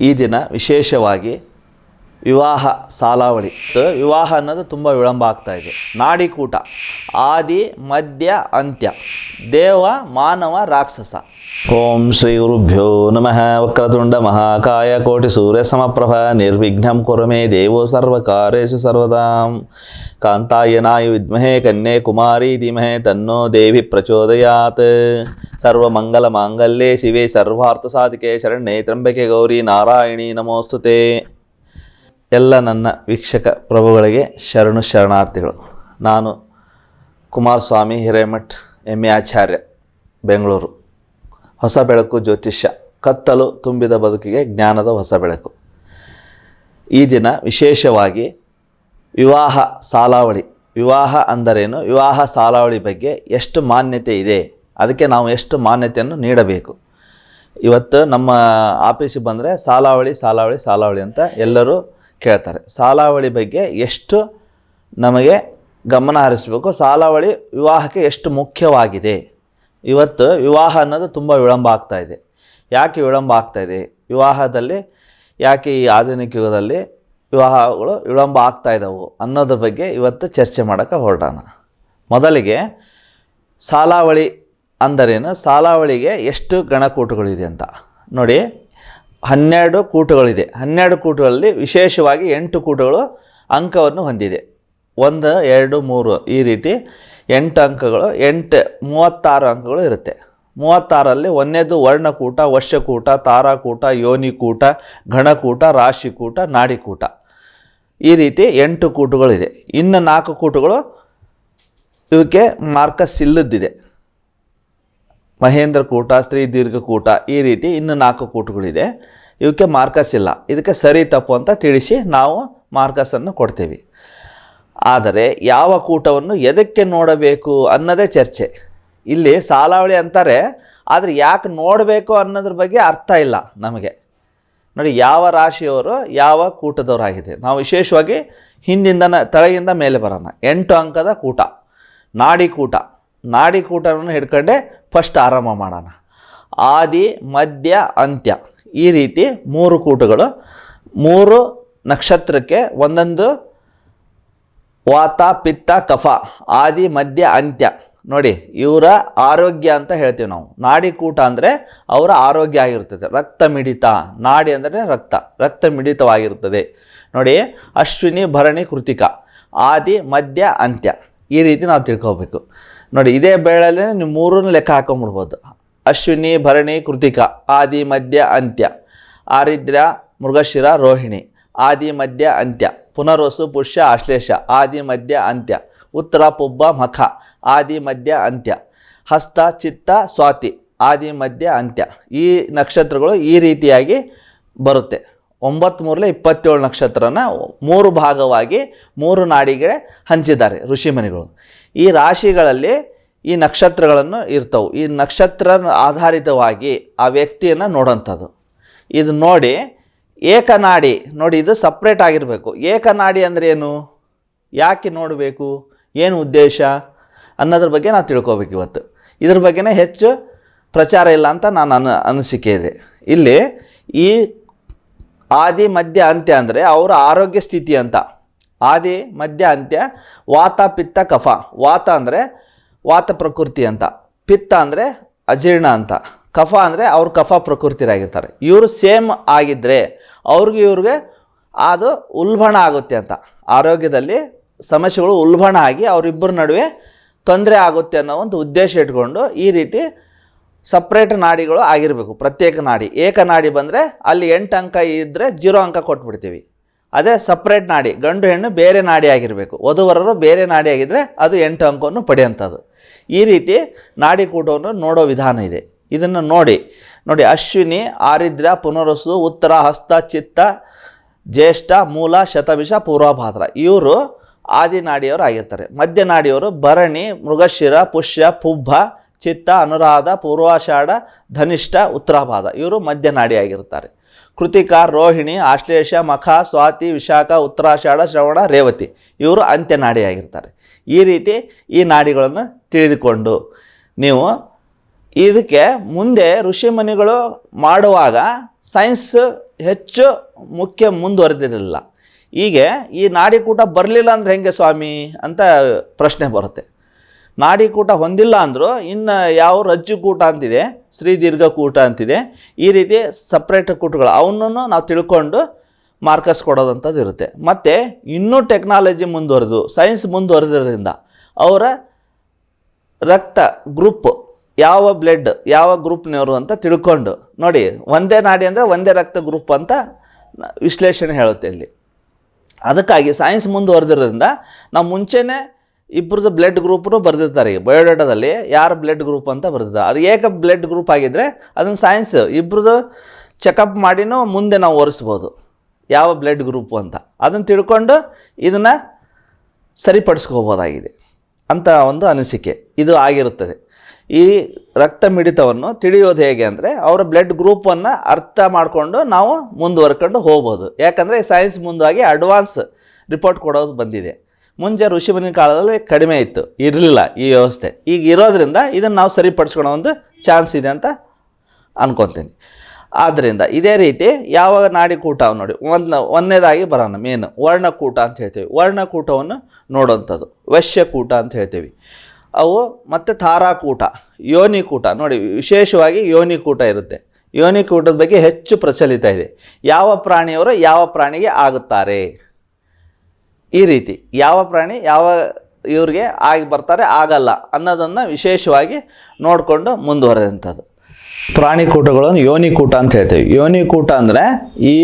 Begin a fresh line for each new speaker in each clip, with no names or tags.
ಈ ದಿನ ವಿಶೇಷವಾಗಿ ವಿವಾಹ ಸಾಲಾವಳಿ ವಿವಾಹ ಅನ್ನೋದು ತುಂಬ ವಿಳಂಬ ಆಗ್ತಾ ಇದೆ. ನಾಡಿಕೂಟ. ಆದಿ ಮಧ್ಯ ಅಂತ್ಯ. ದೇವ, ಮಾನವ, ರಾಕ್ಷಸ. ಓಂ ಶ್ರೀ ಗುರುಭ್ಯೋ ನಮಃ. ವಕ್ರತುಂಡ ಮಹಾಕಾಯ ಕೋಟಿ ಸೂರ್ಯ ಸಮಪ್ರಭ. ನಿರ್ವಿಘ್ನಂ ಕುರುಮೇ ದೇವೋ ಸರ್ವಕಾರೇಶು ಸರ್ವದಾಂ. ಕಾಂತಾಯ ವಿದ್ಮಹೆ ಕನ್ಯೆ ಕುಮಾರಿ ಧೀಮಹೇ ತನ್ನೋ ದೇವಿ ಪ್ರಚೋದಯಾತ್. ಸರ್ವಮಂಗಲ ಮಾಂಗಲ್ಯೆ ಶಿವೆ ಸರ್ವಾರ್ಥ ಸಾಧಿಕೆ ಶರಣ್ಯೇ ತ್ರಂಬಕೆ ಗೌರಿ ನಾರಾಯಣಿ ನಮೋಸ್ತುತೆ. ಎಲ್ಲ ನನ್ನ ವೀಕ್ಷಕ ಪ್ರಭುಗಳಿಗೆ ಶರಣು ಶರಣಾರ್ಥಿಗಳು. ನಾನು ಕುಮಾರಸ್ವಾಮಿ ಹಿರೇಮಠ್ ಎಂ ಎ ಆಚಾರ್ಯ, ಬೆಂಗಳೂರು. ಹೊಸ ಬೆಳಕು ಜ್ಯೋತಿಷ್ಯ, ಕತ್ತಲು ತುಂಬಿದ ಬದುಕಿಗೆ ಜ್ಞಾನದ ಹೊಸ ಬೆಳಕು. ಈ ದಿನ ವಿಶೇಷವಾಗಿ ವಿವಾಹ ಸಾಲಾವಳಿ. ವಿವಾಹ ಅಂದರೇನು? ವಿವಾಹ ಸಾಲಾವಳಿ ಬಗ್ಗೆ ಎಷ್ಟು ಮಾನ್ಯತೆ ಇದೆ? ಅದಕ್ಕೆ ನಾವು ಎಷ್ಟು ಮಾನ್ಯತೆಯನ್ನು ನೀಡಬೇಕು? ಇವತ್ತು ನಮ್ಮ ಆಫೀಸಿಗೆ ಬಂದರೆ ಸಾಲಾವಳಿ ಸಾಲಾವಳಿ ಸಾಲಾವಳಿ ಅಂತ ಎಲ್ಲರೂ ಕೇಳ್ತಾರೆ. ಸಾಲಾವಳಿ ಬಗ್ಗೆ ಎಷ್ಟು ನಮಗೆ ಗಮನ ಹರಿಸಬೇಕು? ಸಾಲಾವಳಿ ವಿವಾಹಕ್ಕೆ ಎಷ್ಟು ಮುಖ್ಯವಾಗಿದೆ? ಇವತ್ತು ವಿವಾಹ ಅನ್ನೋದು ತುಂಬ ವಿಳಂಬ ಆಗ್ತಾ ಇದೆ. ಯಾಕೆ ವಿಳಂಬ ಆಗ್ತಾ ಇದೆ? ವಿವಾಹದಲ್ಲಿ, ಯಾಕೆ ಈ ಆಧುನಿಕ ಯುಗದಲ್ಲಿ ವಿವಾಹಗಳು ವಿಳಂಬ ಆಗ್ತಾ ಇದ್ದಾವೆ ಅನ್ನೋದ್ರ ಬಗ್ಗೆ ಇವತ್ತು ಚರ್ಚೆ ಮಾಡೋಕ್ಕೆ ಹೊರಡೋಣ. ಮೊದಲಿಗೆ ಸಾಲಾವಳಿ ಅಂದರೇನು? ಸಾಲಾವಳಿಗೆ ಎಷ್ಟು ಗಣಕೂಟಗಳಿದೆ ಅಂತ. ನೋಡಿ ಹನ್ನೆರಡು ಕೂಟಗಳಿದೆ. ಹನ್ನೆರಡು ಕೂಟಗಳಲ್ಲಿ ವಿಶೇಷವಾಗಿ ಎಂಟು ಕೂಟಗಳು ಅಂಕವನ್ನು ಹೊಂದಿದೆ. ಒಂದು, ಎರಡು, ಮೂರು ಈ ರೀತಿ ಎಂಟು ಅಂಕಗಳು, ಎಂಟು, ಮೂವತ್ತಾರು ಅಂಕಗಳು ಇರುತ್ತೆ. ಮೂವತ್ತಾರಲ್ಲಿ ಒಂದನೇದು ವರ್ಣಕೂಟ, ವರ್ಷಕೂಟ, ತಾರಾಕೂಟ, ಯೋನಿಕೂಟ ಘಣಕೂಟ ರಾಶಿಕೂಟ, ನಾಡಿಕೂಟ. ಈ ರೀತಿ ಎಂಟು ಕೂಟಗಳಿದೆ. ಇನ್ನು ನಾಲ್ಕು ಕೂಟಗಳು ಇವಕ್ಕೆ ಮಾರ್ಕಸ್ ಇಲ್ಲದ್ದಿದೆ. ಮಹೇಂದ್ರ ಕೂಟ, ಸ್ತ್ರೀ ದೀರ್ಘಕೂಟ ಈ ರೀತಿ ಇನ್ನು ನಾಲ್ಕು ಕೂಟಗಳಿದೆ. ಇವಕ್ಕೆ ಮಾರ್ಕಸ್ ಇಲ್ಲ. ಇದಕ್ಕೆ ಸರಿ ತಪ್ಪು ಅಂತ ತಿಳಿಸಿ ನಾವು ಮಾರ್ಕಸನ್ನು ಕೊಡ್ತೀವಿ. ಆದರೆ ಯಾವ ಕೂಟವನ್ನು ಎದಕ್ಕೆ ನೋಡಬೇಕು ಅನ್ನೋದೇ ಚರ್ಚೆ. ಇಲ್ಲಿ ಸಾಲಾವಳಿ ಅಂತಾರೆ, ಆದರೆ ಯಾಕೆ ನೋಡಬೇಕು ಅನ್ನೋದ್ರ ಬಗ್ಗೆ ಅರ್ಥ ಇಲ್ಲ ನಮಗೆ. ನೋಡಿ, ಯಾವ ರಾಶಿಯವರು ಯಾವ ಕೂಟದವರಾಗಿದೆ. ನಾವು ವಿಶೇಷವಾಗಿ ಹಿಂದಿಂದನ ತಳೆಯಿಂದ ಮೇಲೆ ಬರೋಣ. ಎಂಟು ಅಂಕದ ಕೂಟ, ನಾಡಿ ಕೂಟ. ನಾಡಿ ಕೂಟವನ್ನು ಹಿಡ್ಕೊಂಡೆ ಫಸ್ಟ್ ಆರಂಭ ಮಾಡೋಣ. ಆದಿ, ಮಧ್ಯ, ಅಂತ್ಯ. ಈ ರೀತಿ ಮೂರು ಕೂಟಗಳು. ಮೂರು ನಕ್ಷತ್ರಕ್ಕೆ ಒಂದೊಂದು ವಾತ, ಪಿತ್ತ, ಕಫ. ಆದಿ, ಮಧ್ಯ, ಅಂತ್ಯ. ನೋಡಿ, ಇವರ ಆರೋಗ್ಯ ಅಂತ ಹೇಳ್ತೀವಿ ನಾವು. ನಾಡಿ ಕೂಟ ಅಂದರೆ ಅವರ ಆರೋಗ್ಯ ಆಗಿರ್ತದೆ. ರಕ್ತ ಮಿಡಿತ. ನಾಡಿ ಅಂದರೆ ರಕ್ತ. ರಕ್ತ ಮಿಡಿತವಾಗಿರುತ್ತದೆ ನೋಡಿ, ಅಶ್ವಿನಿ ಭರಣಿ ಕೃತಿಕ. ಆದಿ, ಮಧ್ಯ, ಅಂತ್ಯ. ಈ ರೀತಿ ನಾವು ತಿಳ್ಕೊಬೇಕು. ನೋಡಿ, ಇದೇ ಬೆಳೆಯಲ್ಲಿ ನೀವು ಮೂರನ್ನು ಲೆಕ್ಕ ಹಾಕೊಂಡ್ಬಿಡ್ಬೋದು ಅಶ್ವಿನಿ, ಭರಣಿ, ಕೃತಿಕ, ಆದಿ, ಮಧ್ಯ, ಅಂತ್ಯ. ಆರಿದ್ರ, ಮೃಗಶಿರ, ರೋಹಿಣಿ. ಆದಿ, ಮಧ್ಯ, ಅಂತ್ಯ. ಪುನರ್ವಸು, ಪುಷ್ಯ, ಆಶ್ಲೇಷ. ಆದಿ, ಮಧ್ಯ, ಅಂತ್ಯ. ಉತ್ತರ, ಪುಬ್ಬ, ಮಖ. ಆದಿ, ಮಧ್ಯ, ಅಂತ್ಯ. ಹಸ್ತ, ಚಿತ್ತ, ಸ್ವಾತಿ. ಆದಿ, ಮಧ್ಯ, ಅಂತ್ಯ. ಈ ನಕ್ಷತ್ರಗಳು ಈ ರೀತಿಯಾಗಿ ಬರುತ್ತೆ. ಒಂಬತ್ತು ಮೂರಲೇ ಇಪ್ಪತ್ತೇಳು ನಕ್ಷತ್ರನ ಮೂರು ಭಾಗವಾಗಿ ಮೂರು ನಾಡಿಗೆ ಹಂಚಿದ್ದಾರೆ ಋಷಿಮುನಿಗಳು ಈ ರಾಶಿಗಳಲ್ಲಿ ಈ ನಕ್ಷತ್ರಗಳನ್ನು ಇರ್ತವೆ. ಈ ನಕ್ಷತ್ರ ಆಧಾರಿತವಾಗಿ ಆ ವ್ಯಕ್ತಿಯನ್ನು ನೋಡೋಂಥದ್ದು. ಇದು ನೋಡಿ ಏಕನಾಡಿ, ನೋಡಿ ಇದು ಸಪ್ರೇಟ್ ಆಗಿರಬೇಕು. ಏಕನಾಡಿ ಅಂದರೆ ಏನು? ಯಾಕೆ ನೋಡಬೇಕು? ಏನು ಉದ್ದೇಶ? ಅನ್ನೋದ್ರ ಬಗ್ಗೆ ನಾವು ತಿಳ್ಕೊಬೇಕು ಇವತ್ತು. ಇದ್ರ ಬಗ್ಗೆನೇ ಹೆಚ್ಚು ಪ್ರಚಾರ ಇಲ್ಲ ಅಂತ ನಾನು ಅನ ಅನಿಸಿಕೆ ಇದೆ. ಇಲ್ಲಿ ಈ ಆದಿ ಮಧ್ಯ ಅಂತ್ಯ ಅಂದರೆ ಅವರ ಆರೋಗ್ಯ ಸ್ಥಿತಿ ಅಂತ. ಆದಿ ಮಧ್ಯ ಅಂತ್ಯ, ವಾತ, ಪಿತ್ತ, ಕಫ. ವಾತ ಅಂದರೆ ವಾತ ಪ್ರಕೃತಿ ಅಂತ. ಪಿತ್ತ ಅಂದರೆ ಅಜೀರ್ಣ ಅಂತ. ಕಫ ಅಂದರೆ ಅವ್ರ ಕಫ ಪ್ರಕೃತಿರಾಗಿರ್ತಾರೆ. ಇವರು ಸೇಮ್ ಆಗಿದ್ದರೆ ಅವ್ರಿಗೆ ಇವ್ರಿಗೆ ಅದು ಉಲ್ಬಣ ಆಗುತ್ತೆ ಅಂತ. ಆರೋಗ್ಯದಲ್ಲಿ ಸಮಸ್ಯೆಗಳು ಉಲ್ಬಣ ಆಗಿ ಅವರಿಬ್ಬರ ನಡುವೆ ತೊಂದರೆ ಆಗುತ್ತೆ ಅನ್ನೋ ಒಂದು ಉದ್ದೇಶ ಇಟ್ಕೊಂಡು ಈ ರೀತಿ ಸಪ್ರೇಟ್ ನಾಡಿಗಳು ಆಗಿರಬೇಕು, ಪ್ರತ್ಯೇಕ ನಾಡಿ. ಏಕ ನಾಡಿ ಬಂದರೆ ಅಲ್ಲಿ ಎಂಟು ಅಂಕ ಇದ್ದರೆ ಜೀರೋ ಅಂಕ ಕೊಟ್ಬಿಡ್ತೀವಿ. ಅದೇ ಸಪ್ರೇಟ್ ನಾಡಿ, ಗಂಡು ಹೆಣ್ಣು ಬೇರೆ ನಾಡಿ ಆಗಿರಬೇಕು. ವಧುವರರು ಬೇರೆ ನಾಡಿ ಆಗಿದ್ದರೆ ಅದು ಎಂಟು ಅಂಕವನ್ನು ಪಡೆಯುವಂಥದ್ದು ಈ ರೀತಿ ನಾಡಿ ಕೂಟವನ್ನು ನೋಡೋ ವಿಧಾನ ಇದೆ. ಇದನ್ನು ನೋಡಿ ನೋಡಿ ಅಶ್ವಿನಿ ಆರಿದ್ರ ಪುನರಸು ಉತ್ತರ, ಹಸ್ತ, ಚಿತ್ತ, ಜ್ಯೇಷ್ಠ, ಮೂಲ ಶತಭಿಷ ಪೂರ್ವಭಾದ್ರ. ಇವರು ಆದಿನಾಡಿಯವರು ಆಗಿರ್ತಾರೆ. ಮಧ್ಯನಾಡಿಯವರು ಭರಣಿ, ಮೃಗಶಿರ, ಪುಷ್ಯ, ಪುಬ್ಬ ಚಿತ್ತ, ಅನುರಾಧ, ಪೂರ್ವಾಷಾಢ, ಧನಿಷ್ಠ, ಉತ್ತರಾಭಾದ. ಇವರು ಮಧ್ಯನಾಡಿಯಾಗಿರ್ತಾರೆ ಕೃತಿಕ, ರೋಹಿಣಿ, ಆಶ್ಲೇಷ, ಮಖ, ಸ್ವಾತಿ, ವಿಶಾಖ, ಉತ್ತರಾಷಾಢ, ಶ್ರವಣ, ರೇವತಿ. ಇವರು ಅಂತ್ಯನಾಡಿಯಾಗಿರ್ತಾರೆ ಈ ರೀತಿ ಈ ನಾಡಿಗಳನ್ನು ತಿಳಿದುಕೊಂಡು ನೀವು ಇದಕ್ಕೆ ಮುಂದೆ ಋಷಿಮುನಿಗಳು ಮಾಡುವಾಗ ಸೈನ್ಸ್ ಹೆಚ್ಚು ಮುಖ್ಯ ಮುಂದುವರೆದಿರಲಿಲ್ಲ. ಹೀಗೆ ಈ ನಾಡಿಕೂಟ ಬರಲಿಲ್ಲ ಅಂದರೆ ಹೆಂಗೆ ಸ್ವಾಮಿ ಅಂತ ಪ್ರಶ್ನೆ ಬರುತ್ತೆ. ನಾಡಿಕೂಟ ಹೊಂದಿಲ್ಲ ಅಂದರೂ, ಇನ್ನು ಯಾವ ರಜ್ಜುಕೂಟ ಅಂತಿದೆ, ಶ್ರೀ ದೀರ್ಘಕೂಟ ಅಂತಿದೆ, ಈ ರೀತಿ ಸಪ್ರೇಟ್ ಕೂಟಗಳು. ಅವನ್ನೂ ನಾವು ತಿಳ್ಕೊಂಡು ಮಾರ್ಕಸ್ ಕೊಡೋದಂಥದ್ದು ಇರುತ್ತೆ. ಮತ್ತು ಇನ್ನೂ ಟೆಕ್ನಾಲಜಿ ಮುಂದುವರೆದು ಸೈನ್ಸ್ ಮುಂದುವರೆದ್ರಿಂದ ಅವರ ರಕ್ತ ಗ್ರೂಪ್ ಯಾವ ಬ್ಲಡ್ ಯಾವ ಗ್ರೂಪ್ನವರು ಅಂತ ತಿಳ್ಕೊಂಡು, ನೋಡಿ, ಒಂದೇ ನಾಡಿ ಅಂದರೆ ಒಂದೇ ರಕ್ತ ಗ್ರೂಪ್ ಅಂತ ವಿಶ್ಲೇಷಣೆ ಹೇಳುತ್ತೆ ಇಲ್ಲಿ. ಅದಕ್ಕಾಗಿ ಸೈನ್ಸ್ ಮುಂದುವರೆದಿರೋದ್ರಿಂದ ನಾವು ಮುಂಚೆನೇ ಇಬ್ಬರದ್ದು ಬ್ಲಡ್ ಗ್ರೂಪ್ನು ಬರೆದಿರ್ತಾರೆ ಈಗ ಬಯೋಡಾಟಾದಲ್ಲಿ. ಯಾರು ಬ್ಲಡ್ ಗ್ರೂಪ್ ಅಂತ ಬರೆದಿದ್ದಾರೆ ಅದು ಏಕ ಬ್ಲಡ್ ಗ್ರೂಪ್ ಆಗಿದ್ದರೆ ಅದನ್ನು ಸೈನ್ಸ್ ಇಬ್ಬರದ್ದು ಚೆಕಪ್ ಮಾಡಿನೂ ಮುಂದೆ ನಾವು ಒರೆಸ್ಬೋದು ಯಾವ ಬ್ಲಡ್ ಗ್ರೂಪು ಅಂತ. ಅದನ್ನು ತಿಳ್ಕೊಂಡು ಇದನ್ನು ಸರಿಪಡಿಸ್ಕೋಬೋದಾಗಿದೆ ಅಂತ ಒಂದು ಅನಿಸಿಕೆ. ಇದು ಆಗಿರುತ್ತದೆ. ಈ ರಕ್ತ ಮಿಡಿತವನ್ನು ತಿಳಿಯೋದು ಹೇಗೆ ಅಂದರೆ ಅವರ ಬ್ಲಡ್ ಗ್ರೂಪನ್ನು ಅರ್ಥ ಮಾಡಿಕೊಂಡು ನಾವು ಮುಂದುವರ್ಕೊಂಡು ಹೋಗ್ಬೋದು. ಯಾಕಂದರೆ ಸೈನ್ಸ್ ಮುಂದಾಗಿ ಅಡ್ವಾನ್ಸ್ ರಿಪೋರ್ಟ್ ಕೊಡೋದು ಬಂದಿದೆ. ಮುಂಚೆ ಋಷಿಮುನಿ ಕಾಲದಲ್ಲಿ ಕಡಿಮೆ ಇತ್ತು, ಇರಲಿಲ್ಲ ಈ ವ್ಯವಸ್ಥೆ. ಈಗ ಇರೋದ್ರಿಂದ ಇದನ್ನು ನಾವು ಸರಿಪಡಿಸ್ಕೊಳ್ಳೋ ಒಂದು ಚಾನ್ಸ್ ಇದೆ ಅಂತ ಅನ್ಕೊತೀನಿ. ಆದ್ದರಿಂದ ಇದೇ ರೀತಿ ಯಾವ ನಾಡಿಕೂಟ ನೋಡಿ ಒಂದು ಒಂದನೇದಾಗಿ ಬರೋಣ ಮೇನ್ ವರ್ಣಕೂಟ ಅಂತ ಹೇಳ್ತೀವಿ. ವರ್ಣಕೂಟವನ್ನು ನೋಡೋವಂಥದ್ದು ವಶ್ಯಕೂಟ ಅಂತ ಹೇಳ್ತೀವಿ. ಅವು ಮತ್ತು ತಾರಾಕೂಟ, ಯೋನಿಕೂಟ. ನೋಡಿ, ವಿಶೇಷವಾಗಿ ಯೋನಿಕೂಟ ಇರುತ್ತೆ. ಯೋನಿಕೂಟದ ಬಗ್ಗೆ ಹೆಚ್ಚು ಪ್ರಚಲಿತ ಇದೆ. ಯಾವ ಪ್ರಾಣಿಯವರು ಯಾವ ಪ್ರಾಣಿಗೆ ಆಗುತ್ತಾರೆ? ಈ ರೀತಿ ಯಾವ ಪ್ರಾಣಿ ಯಾವ ಇವ್ರಿಗೆ ಆಗಿ ಬರ್ತಾರೆ ಆಗಲ್ಲ ಅನ್ನೋದನ್ನು ವಿಶೇಷವಾಗಿ ನೋಡಿಕೊಂಡು ಮುಂದುವರೆದಂಥದ್ದು. ಪ್ರಾಣಿಕೂಟಗಳನ್ನು ಯೋನಿಕೂಟ ಅಂತ ಹೇಳ್ತೀವಿ. ಯೋನಿಕೂಟ ಅಂದರೆ ಈ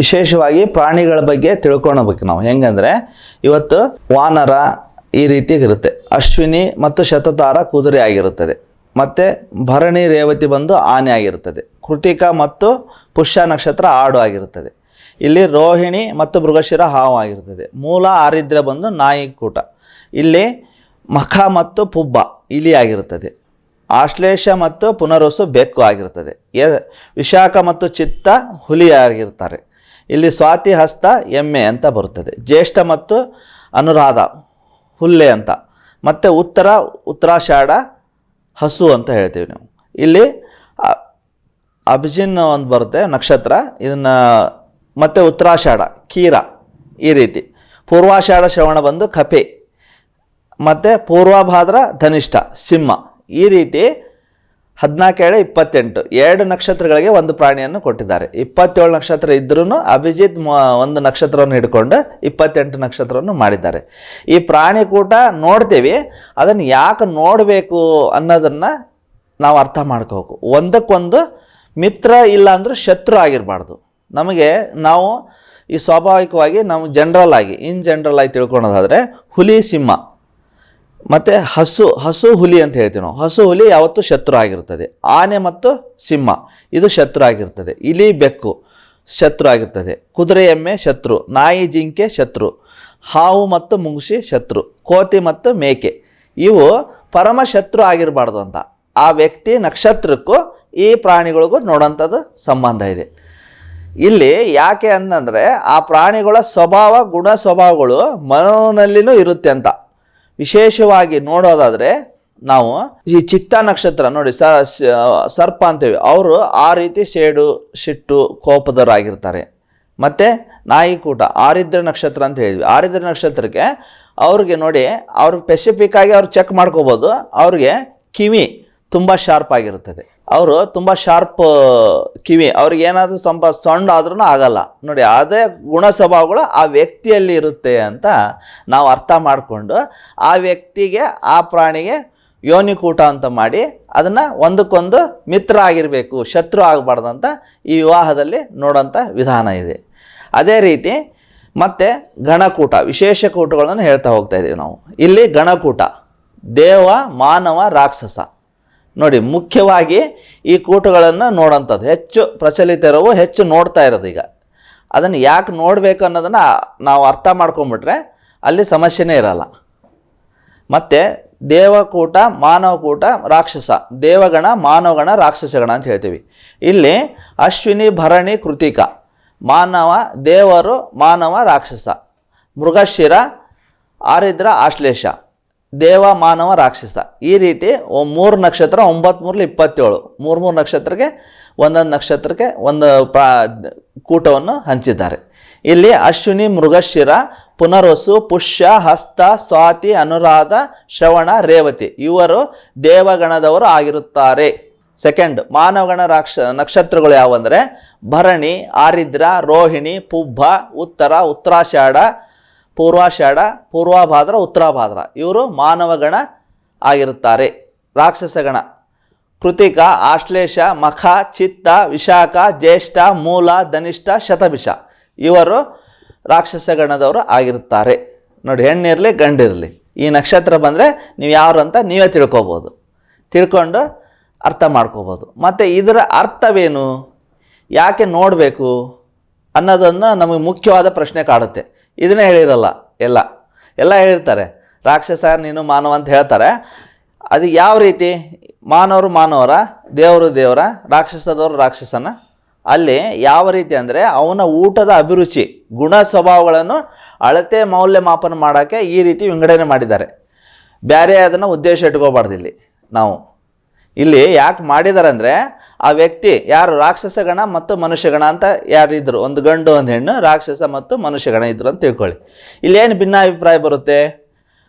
ವಿಶೇಷವಾಗಿ ಪ್ರಾಣಿಗಳ ಬಗ್ಗೆ ತಿಳ್ಕೊಳ್ಬೇಕು ನಾವು. ಹೆಂಗಂದರೆ ಇವತ್ತು ವಾನರ ಈ ರೀತಿ ಇರುತ್ತೆ. ಅಶ್ವಿನಿ ಮತ್ತು ಶತತಾರ ಕುದುರೆ ಆಗಿರುತ್ತದೆ. ಮತ್ತು ಭರಣಿ ರೇವತಿ ಬಂದು ಆನೆ ಆಗಿರುತ್ತದೆ. ಕೃತಿಕ ಮತ್ತು ಪುಷ್ಯ ನಕ್ಷತ್ರ ಆಡು ಆಗಿರುತ್ತದೆ. ಇಲ್ಲಿ ರೋಹಿಣಿ ಮತ್ತು ಮೃಗಶಿರ ಹಾವಾಗಿರ್ತದೆ ಮೂಲ ಆರಿದ್ರ ಬಂದು ನಾಯಿ ಕೂಟ. ಇಲ್ಲಿ ಮಖ ಮತ್ತು ಪುಬ್ಬ ಇಲಿ ಆಗಿರುತ್ತದೆ ಆಶ್ಲೇಷ ಮತ್ತು ಪುನರುಸು ಬೆಕ್ಕು ಆಗಿರುತ್ತದೆ ಎ ವಿಶಾಖ ಮತ್ತು ಚಿತ್ತ ಹುಲಿ ಆಗಿರ್ತಾರೆ ಇಲ್ಲಿ ಸ್ವಾತಿ ಹಸ್ತ ಎಮ್ಮೆ ಅಂತ ಬರುತ್ತದೆ. ಜ್ಯೇಷ್ಠ ಮತ್ತು ಅನುರಾಧ ಹುಲ್ಲೆ ಅಂತ. ಮತ್ತು ಉತ್ತರ ಉತ್ತರಾಷಾಢ ಹಸು ಅಂತ ಹೇಳ್ತೀವಿ ನಾವು. ಇಲ್ಲಿ ಅಭಿಜಿನ್ ಒಂದು ಬರುತ್ತೆ ನಕ್ಷತ್ರ. ಇದನ್ನು ಮತ್ತು ಉತ್ತರಾಷಾಢ ಕೀರ ಈ ರೀತಿ. ಪೂರ್ವಾಷಾಢ ಶ್ರವಣ ಬಂದು ಕಪೆ. ಮತ್ತು ಪೂರ್ವಭಾದ್ರ ಧನಿಷ್ಠ, ಸಿಂಹ ಈ ರೀತಿ ಹದಿನಾಲ್ಕು ಏಳು ಇಪ್ಪತ್ತೆಂಟು. ಎರಡು ನಕ್ಷತ್ರಗಳಿಗೆ ಒಂದು ಪ್ರಾಣಿಯನ್ನು ಕೊಟ್ಟಿದ್ದಾರೆ. ಇಪ್ಪತ್ತೇಳು ನಕ್ಷತ್ರ ಇದ್ರೂ ಅಭಿಜಿತ್ ಒಂದು ನಕ್ಷತ್ರವನ್ನು ಹಿಡ್ಕೊಂಡು ಇಪ್ಪತ್ತೆಂಟು ನಕ್ಷತ್ರವನ್ನು ಮಾಡಿದ್ದಾರೆ. ಈ ಪ್ರಾಣಿಕೂಟ ನೋಡ್ತೀವಿ. ಅದನ್ನು ಯಾಕೆ ನೋಡಬೇಕು ಅನ್ನೋದನ್ನು ನಾವು ಅರ್ಥ ಮಾಡ್ಕೋಬೇಕು. ಒಂದಕ್ಕೊಂದು ಮಿತ್ರ ಇಲ್ಲ ಅಂದ್ರೆ ಶತ್ರು ಆಗಿರಬಾರ್ದು. ನಮಗೆ ನಾವು ಈ ಸ್ವಾಭಾವಿಕವಾಗಿ ನಾವು ಜನರಲ್ ಆಗಿ ಇನ್ ಜನರಲ್ ಆಗಿ ತಿಳ್ಕೊಳೋದಾದರೆ ಹುಲಿ, ಸಿಂಹ. ಮತ್ತು ಹಸು ಹಸು, ಹುಲಿ ಅಂತ ಹೇಳ್ತೀವಿ ನಾವು. ಹಸು, ಹುಲಿ ಯಾವತ್ತೂ ಶತ್ರು ಆಗಿರ್ತದೆ. ಆನೆ ಮತ್ತು ಸಿಂಹ, ಇದು ಶತ್ರು ಆಗಿರ್ತದೆ. ಇಲಿ, ಬೆಕ್ಕು, ಶತ್ರು ಆಗಿರ್ತದೆ. ಕುದುರೆ, ಎಮ್ಮೆ, ಶತ್ರು. ನಾಯಿ, ಜಿಂಕೆ, ಶತ್ರು. ಹಾವು ಮತ್ತು ಮುಂಗುಸಿ, ಶತ್ರು. ಕೋತಿ ಮತ್ತು ಮೇಕೆ. ಇವು ಪರಮ ಶತ್ರು ಆಗಿರಬಾರ್ದು ಅಂತ. ಆ ವ್ಯಕ್ತಿ ನಕ್ಷತ್ರಕ್ಕೂ ಈ ಪ್ರಾಣಿಗಳಿಗೂ ನೋಡೋಂಥದ್ದು ಸಂಬಂಧ ಇದೆ. ಇಲ್ಲಿ ಯಾಕೆ ಅಂತಂದರೆ ಆ ಪ್ರಾಣಿಗಳ ಸ್ವಭಾವ, ಗುಣ ಸ್ವಭಾವಗಳು ಮನೋನಲ್ಲಿನೂ ಇರುತ್ತೆ ಅಂತ. ವಿಶೇಷವಾಗಿ ನೋಡೋದಾದರೆ ನಾವು ಈ ಚಿತ್ತ ನಕ್ಷತ್ರ ನೋಡಿ ಸರ್ಪ ಅಂತೇವೆ ಅವರು ಆ ರೀತಿ ಸೇಡು, ಸಿಟ್ಟು, ಕೋಪದವರಾಗಿರ್ತಾರೆ. ಮತ್ತು ನಾಯಿಕೂಟ ಆರಿದ್ರ ನಕ್ಷತ್ರ ಅಂತ ಹೇಳಿದ್ವಿ. ಆರಿದ್ರ ನಕ್ಷತ್ರಕ್ಕೆ ಅವ್ರಿಗೆ ನೋಡಿ, ಅವ್ರ ಸ್ಪೆಸಿಫಿಕ್ ಆಗಿ ಅವ್ರು ಚೆಕ್ ಮಾಡ್ಕೋಬೋದು. ಅವ್ರಿಗೆ ಕಿವಿ ತುಂಬ ಶಾರ್ಪ್ ಆಗಿರುತ್ತದೆ. ಅವರು ತುಂಬ ಶಾರ್ಪ್ ಕಿವಿ. ಅವ್ರಿಗೆ ಏನಾದರೂ ಸ್ವಲ್ಪ ಸಣ್ಣ ಆದ್ರೂ ಆಗಲ್ಲ. ನೋಡಿ, ಅದೇ ಗುಣ ಸ್ವಭಾವಗಳು ಆ ವ್ಯಕ್ತಿಯಲ್ಲಿ ಇರುತ್ತೆ ಅಂತ ನಾವು ಅರ್ಥ ಮಾಡಿಕೊಂಡು ಆ ವ್ಯಕ್ತಿಗೆ, ಆ ಪ್ರಾಣಿಗೆ ಯೋನಿಕೂಟ ಅಂತ ಮಾಡಿ ಅದನ್ನು ಒಂದಕ್ಕೊಂದು ಮಿತ್ರ ಆಗಿರಬೇಕು, ಶತ್ರು ಆಗಬಾರ್ದು ಅಂತ ಈ ವಿವಾಹದಲ್ಲಿ ನೋಡೋಂಥ ವಿಧಾನ ಇದೆ. ಅದೇ ರೀತಿ ಮತ್ತು ಗಣಕೂಟ ವಿಶೇಷ ಕೂಟಗಳನ್ನು ಹೇಳ್ತಾ ಹೋಗ್ತಾ ಇದ್ದೀವಿ ನಾವು. ಇಲ್ಲಿ ಗಣಕೂಟ ದೇವ, ಮಾನವ, ರಾಕ್ಷಸ. ನೋಡಿ, ಮುಖ್ಯವಾಗಿ ಈ ಕೂಟಗಳನ್ನು ನೋಡೋಂಥದ್ದು. ಹೆಚ್ಚು ಪ್ರಚಲಿತ ಇರೋವು, ಹೆಚ್ಚು ನೋಡ್ತಾ ಇರೋದು ಈಗ. ಅದನ್ನು ಯಾಕೆ ನೋಡಬೇಕು ಅನ್ನೋದನ್ನು ನಾವು ಅರ್ಥ ಮಾಡ್ಕೊಂಬಿಟ್ರೆ ಅಲ್ಲಿ ಸಮಸ್ಯೆನೇ ಇರಲ್ಲ. ಮತ್ತು ದೇವಕೂಟ, ಮಾನವಕೂಟ, ರಾಕ್ಷಸ. ದೇವಗಣ, ಮಾನವಗಣ, ರಾಕ್ಷಸಗಣ ಅಂತ ಹೇಳ್ತೀವಿ. ಇಲ್ಲಿ ಅಶ್ವಿನಿ, ಭರಣಿ, ಕೃತಿಕ. ಮಾನವ, ದೇವರು, ಮಾನವ, ರಾಕ್ಷಸ. ಮೃಗಶಿರ, ಆರಿದ್ರ, ಆಶ್ಲೇಷ. ದೇವ, ಮಾನವ, ರಾಕ್ಷಸ. ಈ ರೀತಿ ಮೂರು ನಕ್ಷತ್ರ ಒಂಬತ್ಮೂರಲ್ಲಿ ಇಪ್ಪತ್ತೇಳು. ಮೂರು ಮೂರು ನಕ್ಷತ್ರಕ್ಕೆ, ಒಂದೊಂದು ನಕ್ಷತ್ರಕ್ಕೆ ಒಂದು ಪ್ರಾ, ಕೂಟವನ್ನು ಹಂಚಿದ್ದಾರೆ. ಇಲ್ಲಿ ಅಶ್ವಿನಿ, ಮೃಗಶಿರ ಪುನರ್ವಸು ಪುಷ್ಯ, ಹಸ್ತ, ಸ್ವಾತಿ, ಅನುರಾಧ, ಶ್ರವಣ, ರೇವತಿ. ಇವರು ದೇವಗಣದವರು ಆಗಿರುತ್ತಾರೆ. ಸೆಕೆಂಡ್, ಮಾನವಗಣ ರಾಕ್ಷ, ನಕ್ಷತ್ರಗಳು ಯಾವಂದರೆ ಭರಣಿ, ಆರಿದ್ರ, ರೋಹಿಣಿ, ಪುಬ್ಬ, ಉತ್ತರ ಉತ್ತರಾಷಾಢ ಪೂರ್ವಾಷಾಢ, ಪೂರ್ವಾಭಾದ್ರ, ಉತ್ತರಾಭಾದ್ರ. ಇವರು ಮಾನವಗಣ ಆಗಿರುತ್ತಾರೆ ರಾಕ್ಷಸಗಣ ಕೃತಿಕ, ಆಶ್ಲೇಷ, ಮಖ, ಚಿತ್ತ, ವಿಶಾಖ, ಜ್ಯೇಷ್ಠ, ಮೂಲ, ಧನಿಷ್ಠ, ಶತಭಿಷ. ಇವರು ರಾಕ್ಷಸಗಣದವರು ಆಗಿರುತ್ತಾರೆ. ನೋಡಿ, ಹೆಣ್ಣಿರಲಿ, ಗಂಡಿರಲಿ. ಈ ನಕ್ಷತ್ರ ಬಂದರೆ ನೀವು ಯಾರು ಅಂತ ನೀವೇ ತಿಳ್ಕೊಬೋದು. ತಿಳ್ಕೊಂಡು ಅರ್ಥ ಮಾಡ್ಕೋಬೋದು. ಮತ್ತು ಇದರ ಅರ್ಥವೇನು? ಯಾಕೆ ನೋಡಬೇಕು ಅನ್ನೋದನ್ನು ನಮಗೆ ಮುಖ್ಯವಾದ ಪ್ರಶ್ನೆ ಕಾಡುತ್ತೆ. ಇದನ್ನೇ ಹೇಳಿರಲ್ಲ, ಎಲ್ಲ. ಎಲ್ಲ ಹೇಳಿರ್ತಾರೆ. ರಾಕ್ಷಸ ನೀನು ಮಾನವ ಅಂತ ಹೇಳ್ತಾರೆ. ಅದು ಯಾವ ರೀತಿ? ಮಾನವರು ಮಾನವರ, ದೇವರು ದೇವರ, ರಾಕ್ಷಸದವರು ರಾಕ್ಷಸನ. ಅಲ್ಲಿ ಯಾವ ರೀತಿ ಅಂದರೆ ಅವನ ಊಟದ ಅಭಿರುಚಿ, ಗುಣ ಸ್ವಭಾವಗಳನ್ನು ಅಳತೆ ಮೌಲ್ಯಮಾಪನ ಮಾಡೋಕ್ಕೆ ಈ ರೀತಿ ವಿಂಗಡಣೆ ಮಾಡಿದ್ದಾರೆ. ಬೇರೆ ಅದನ್ನು ಉದ್ದೇಶ ಇಟ್ಕೋಬಾರ್ದು ಇಲ್ಲಿ ನಾವು. ಇಲ್ಲಿ ಯಾಕೆ ಮಾಡಿದ್ದಾರೆ ಅಂದರೆ ಆ ವ್ಯಕ್ತಿ ಯಾರು ರಾಕ್ಷಸಗಣ ಮತ್ತು ಮನುಷ್ಯಗಣ ಅಂತ ಯಾರಿದ್ರು, ಒಂದು ಗಂಡು, ಒಂದು ಹೆಣ್ಣು, ರಾಕ್ಷಸ ಮತ್ತು ಮನುಷ್ಯಗಣ ಇದ್ರು ಅಂತ ತಿಳ್ಕೊಳ್ಳಿ. ಏನು ಭಿನ್ನಾಭಿಪ್ರಾಯ ಬರುತ್ತೆ?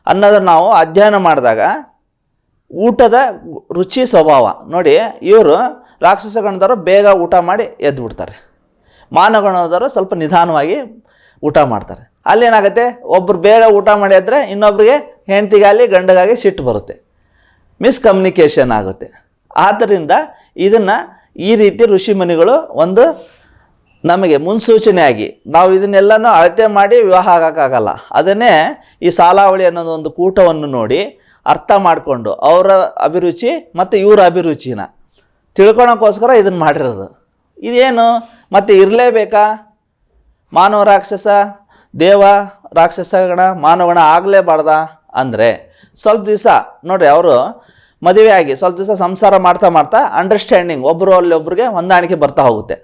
ಅನ್ನೋದನ್ನು ನಾವು ಅಧ್ಯಯನ ಮಾಡಿದಾಗ ಊಟದ ರುಚಿ ಸ್ವಭಾವ. ನೋಡಿ, ಇವರು ರಾಕ್ಷಸಗಣದವರು ಬೇಗ ಊಟ ಮಾಡಿ ಎದ್ದು ಬಿಡ್ತಾರೆ ಮಾನವಗಣದವರು ಸ್ವಲ್ಪ ನಿಧಾನವಾಗಿ ಊಟ ಮಾಡ್ತಾರೆ. ಅಲ್ಲೇನಾಗುತ್ತೆ? ಒಬ್ಬರು ಬೇಗ ಊಟ ಮಾಡಿ ಎದ್ರೆ ಇನ್ನೊಬ್ರಿಗೆ ಹೆಂಡ್ತಿಗಾಗಲಿ ಗಂಡಗಾಗಿ ಸಿಟ್ಟು ಬರುತ್ತೆ. ಮಿಸ್ಕಮ್ಯುನಿಕೇಷನ್ ಆಗುತ್ತೆ. ಆದ್ದರಿಂದ ಇದನ್ನು ಈ ರೀತಿ ಋಷಿಮುನಿಗಳು ಒಂದು ನಮಗೆ ಮುನ್ಸೂಚನೆಯಾಗಿ ನಾವು ಇದನ್ನೆಲ್ಲನೂ ಅಳತೆ ಮಾಡಿ ವಿವಾಹ ಆಗೋಕ್ಕಾಗಲ್ಲ. ಅದನ್ನೇ ಈ ಸಾಲಾವಳಿ ಅನ್ನೋದು ಒಂದು ಕೂಟವನ್ನು ನೋಡಿ ಅರ್ಥ ಮಾಡಿಕೊಂಡು ಅವರ ಅಭಿರುಚಿ ಮತ್ತು ಇವರ ಅಭಿರುಚಿನ ತಿಳ್ಕೊಳೋಕ್ಕೋಸ್ಕರ ಇದನ್ನು ಮಾಡಿರೋದು. ಇದೇನು? ಮತ್ತು ಇರಲೇಬೇಕಾ? ಮಾನವ ರಾಕ್ಷಸ, ದೇವ ರಾಕ್ಷಸಗಣ, ಮಾನವಗಣ ಆಗಲೇಬಾರ್ದ? ಅಂದರೆ ಸ್ವಲ್ಪ ದಿವಸ, ನೋಡ್ರಿ ಅವರು ಮದುವೆ ಆಗಿ ಸ್ವಲ್ಪ ದಿವಸ ಸಂಸಾರ ಮಾಡ್ತಾ ಮಾಡ್ತಾ ಅಂಡರ್ಸ್ಟ್ಯಾಂಡಿಂಗ್ ಒಬ್ಬರು ಅಲ್ಲಿ ಒಬ್ರಿಗೆ ಹೊಂದಾಣಿಕೆ ಬರ್ತಾ ಹೋಗುತ್ತೆ.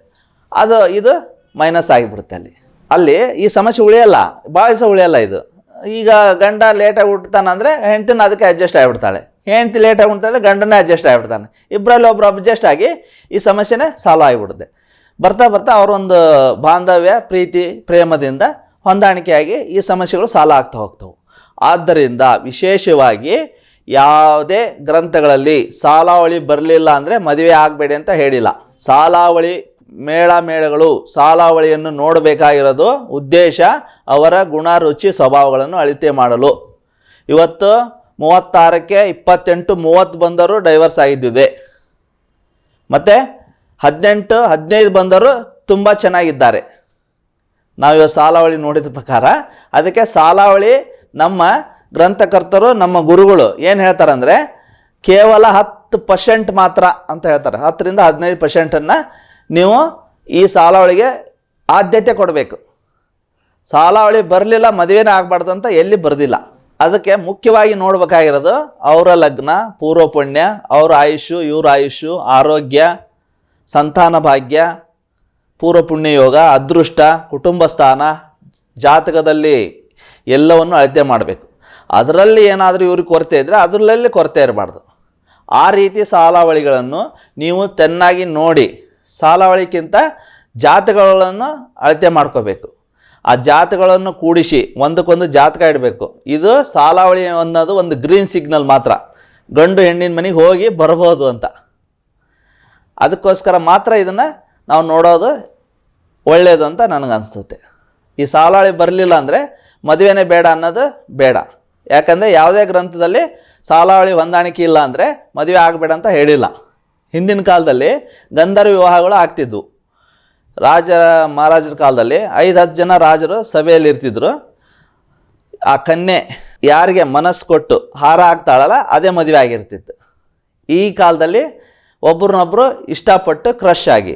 ಅದು, ಇದು ಮೈನಸ್ ಆಗಿಬಿಡುತ್ತೆ ಅಲ್ಲಿ. ಅಲ್ಲಿ ಈ ಸಮಸ್ಯೆ ಉಳಿಯಲ್ಲ ಭಾಳ ದಿವಸ ಉಳಿಯಲ್ಲ ಇದು. ಈಗ ಗಂಡ ಲೇಟಾಗಿ ಹುಟ್ಟುತ್ತಾನಂದರೆ ಹೆಂಡ್ತಿನ ಅದಕ್ಕೆ ಅಡ್ಜಸ್ಟ್ ಆಗಿಬಿಡ್ತಾಳೆ. ಹೆಂಡ್ತಿ ಲೇಟಾಗಿ ಉಣ್ತಾಳೆ ಗಂಡನೇ ಅಡ್ಜಸ್ಟ್ ಆಗಿಬಿಡ್ತಾನೆ. ಇಬ್ಬರಲ್ಲಿ ಒಬ್ರು ಅಡ್ಜಸ್ಟ್ ಆಗಿ ಈ ಸಮಸ್ಯೆನೇ ಸಾಲ್ವ್ ಆಗಿಬಿಡುತ್ತೆ. ಬರ್ತಾ ಬರ್ತಾ ಅವರೊಂದು ಬಾಂಧವ್ಯ, ಪ್ರೀತಿ, ಪ್ರೇಮದಿಂದ ಹೊಂದಾಣಿಕೆಯಾಗಿ ಈ ಸಮಸ್ಯೆಗಳು ಸಾಲ ಆಗ್ತಾ ಹೋಗ್ತವೆ. ಆದ್ದರಿಂದ ವಿಶೇಷವಾಗಿ ಯಾವುದೇ ಗ್ರಂಥಗಳಲ್ಲಿ ಸಾಲಾವಳಿ ಬರಲಿಲ್ಲ ಅಂದರೆ ಮದುವೆ ಆಗಬೇಡಿ ಅಂತ ಹೇಳಿಲ್ಲ. ಸಾಲಾವಳಿ ಮೇಳ ಮೇಳಗಳು, ಸಾಲಾವಳಿಯನ್ನು ನೋಡಬೇಕಾಗಿರೋದು ಉದ್ದೇಶ ಅವರ ಗುಣ ರುಚಿ ಸ್ವಭಾವಗಳನ್ನು ಅಳತೆ ಮಾಡಲು. ಇವತ್ತು ಮೂವತ್ತಾರಕ್ಕೆ ಇಪ್ಪತ್ತೆಂಟು ಮೂವತ್ತು ಬಂದರು ಡೈವರ್ಸ್ ಆಗಿದ್ದಿದೆ. ಮತ್ತು ಹದಿನೆಂಟು, ಹದಿನೈದು ಬಂದರು ತುಂಬ ಚೆನ್ನಾಗಿದ್ದಾರೆ. ನಾವು ಇವತ್ತು ಸಾಲಾವಳಿ ನೋಡಿದ ಪ್ರಕಾರ ಅದಕ್ಕೆ ಸಾಲಾವಳಿ ನಮ್ಮ ಗ್ರಂಥಕರ್ತರು, ನಮ್ಮ ಗುರುಗಳು ಏನು ಹೇಳ್ತಾರಂದರೆ, ಕೇವಲ ಹತ್ತು ಪರ್ಸೆಂಟ್ ಮಾತ್ರ ಅಂತ ಹೇಳ್ತಾರೆ. ಹತ್ತರಿಂದ ಹದಿನೈದು ಪರ್ಸೆಂಟನ್ನು ನೀವು ಈ ಸಾಲಾವಳಿಗೆ ಆದ್ಯತೆ ಕೊಡಬೇಕು. ಸಾಲಾವಳಿ ಬರಲಿಲ್ಲ, ಮದುವೆನೇ ಆಗಬಾರ್ದು ಅಂತ ಎಲ್ಲಿ ಬರೆದಿಲ್ಲ. ಅದಕ್ಕೆ ಮುಖ್ಯವಾಗಿ ನೋಡಬೇಕಾಗಿರೋದು ಅವರ ಲಗ್ನ ಪೂರ್ವ ಪುಣ್ಯ ಅವರ ಆಯುಷು ಇವ್ರ ಆಯುಷು ಆರೋಗ್ಯ, ಸಂತಾನ ಭಾಗ್ಯ ಪೂರ್ವ ಪುಣ್ಯ ಯೋಗ, ಅದೃಷ್ಟ ಕುಟುಂಬ ಸ್ಥಾನ ಜಾತಕದಲ್ಲಿ ಎಲ್ಲವನ್ನು ಅಳತೆ ಮಾಡಬೇಕು. ಅದರಲ್ಲಿ ಏನಾದರೂ ಇವ್ರಿಗೆ ಕೊರತೆ ಇದ್ದರೆ ಅದರಲ್ಲೇ ಕೊರತೆ ಇರಬಾರ್ದು. ಆ ರೀತಿ ಸಾಲಾವಳಿಗಳನ್ನು ನೀವು ಚೆನ್ನಾಗಿ ನೋಡಿ ಸಾಲಾವಳಿಗಿಂತ ಜಾತಗಳನ್ನು ಅಳತೆ ಮಾಡ್ಕೋಬೇಕು. ಆ ಜಾತಗಳನ್ನು ಕೂಡಿಸಿ, ಒಂದಕ್ಕೊಂದು ಜಾತಕ ಇಡಬೇಕು. ಇದು ಸಾಲಾವಳಿ ಅನ್ನೋದು ಒಂದು ಗ್ರೀನ್ ಸಿಗ್ನಲ್ ಮಾತ್ರ. ಗಂಡು ಹೆಣ್ಣಿನ ಮನೆಗೆ ಹೋಗಿ ಬರ್ಬೋದು ಅಂತ. ಅದಕ್ಕೋಸ್ಕರ ಮಾತ್ರ ಇದನ್ನು ನಾವು ನೋಡೋದು ಒಳ್ಳೆಯದು ಅಂತ ನನಗೆ ಅನಿಸ್ತುತ್ತೆ ಈ ಸಾಲಾವಳಿ ಬರಲಿಲ್ಲ ಅಂದರೆ ಮದುವೆನೇ ಬೇಡ ಅನ್ನೋದು ಬೇಡ. ಯಾಕಂದರೆ ಯಾವುದೇ ಗ್ರಂಥದಲ್ಲಿ ಸಾಲಾವಳಿ ಹೊಂದಾಣಿಕೆ ಇಲ್ಲ ಅಂದರೆ ಮದುವೆ ಆಗಬೇಡ ಅಂತ ಹೇಳಿಲ್ಲ. ಹಿಂದಿನ ಕಾಲದಲ್ಲಿ ಗಂಧರ್ವ ವಿವಾಹಗಳು ಆಗ್ತಿದ್ವು. ರಾಜರ ಮಹಾರಾಜರ ಕಾಲದಲ್ಲಿ ಐದು, ಹತ್ತು ಜನ ರಾಜರು ಸಭೆಯಲ್ಲಿ ಇರ್ತಿದ್ರು. ಆ ಕನ್ಯೆ ಯಾರಿಗೆ ಮನಸ್ಸು ಕೊಟ್ಟು ಹಾರ ಆಗ್ತಾಳಲ್ಲ ಅದೇ ಮದುವೆ ಆಗಿರ್ತಿತ್ತು. ಈ ಕಾಲದಲ್ಲಿ ಒಬ್ರನ್ನೊಬ್ಬರು ಇಷ್ಟಪಟ್ಟು ಕ್ರಶ್ ಆಗಿ